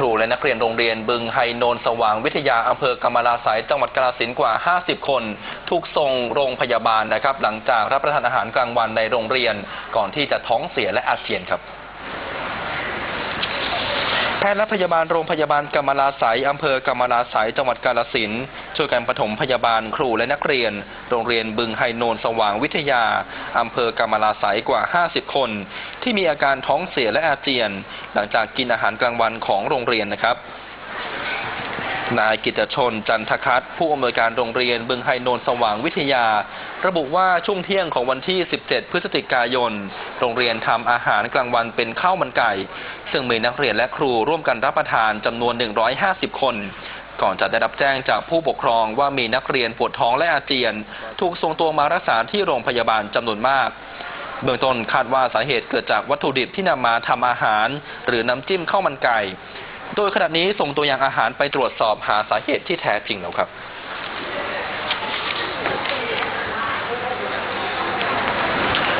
ครูและนักเรียนโรงเรียนบึงไฮโนนสว่างวิทยาอำเภอกำมะลาสายจังหวัดกาฬสินกว่า 50 คน ถูกส่งโรงพยาบาลนะครับ หลังจากรับประทานอาหารกลางวันในโรงเรียน ก่อนที่จะท้องเสียและอาเจียนครับ แพทย์และพยาบาลโรงพยาบาลกำมลาสายอำเภอกำมลาสายจังหวัดกาลสินช่วยกันปฐมพยาบาลครูและนักเรียน โรงเรียนบึงไฮโนนสว่างวิทยาอำเภอกำมลาสายกว่า 50 คน ที่มีอาการท้องเสียและอาเจียน หลังจากกินอาหารกลางวันของโรงเรียนนะครับ นายกิตชนจันทคัตผู้อำนวยการโรงเรียนบึงไฮโนนสว่างวิทยา ระบุว่าช่วงเที่ยงของวันที่ 17 พฤศจิกายน โรงเรียนทำอาหารกลางวันเป็นข้าวมันไก่ ซึ่งมีนักเรียนและครูร่วมกันรับประทานจำนวน 150 คน ก่อนจะได้รับแจ้งจากผู้ปกครองว่ามีนักเรียนปวดท้องและอาเจียน ถูกส่งตัวมารักษาที่โรงพยาบาลจำนวนมากเบื้องต้นคาดว่าสาเหตุเกิดจากวัตถุดิบที่นำมาทำอาหาร หรือน้ำจิ้มข้าวมันไก่ โดยขณะนี้ส่งตัวอย่างอาหารไปตรวจสอบหาสาเหตุที่แท้จริงแล้วครับ